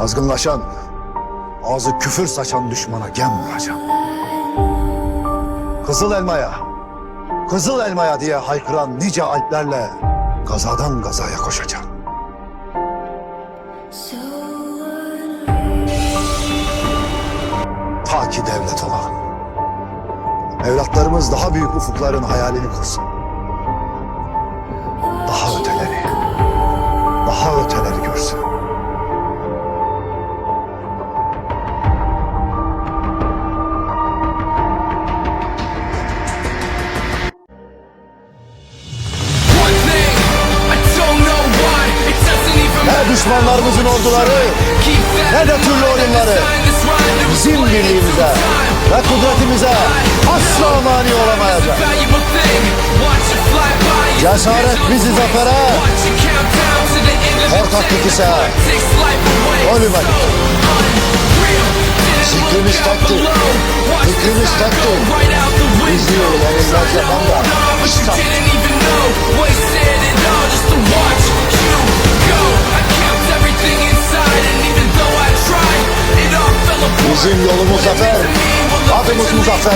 Azgınlaşan, ağzı küfür saçan düşmana gem vuracağım. Kızıl elmaya, kızıl elmaya diye haykıran nice alplerle gazadan gazaya koşacağım. Ta ki devlet olalım. Evlatlarımız daha büyük ufukların hayalini kursun. Düşmanlarımızın orduları, ne de türlü oyunları. Bizim birliğimize ve kudretimize asla mani olamayacak. Cesaret bizi zafere, Watch it count down to the end of the Ortaklık day. ise Bizim yolumuz zafer, adımız muzaffer.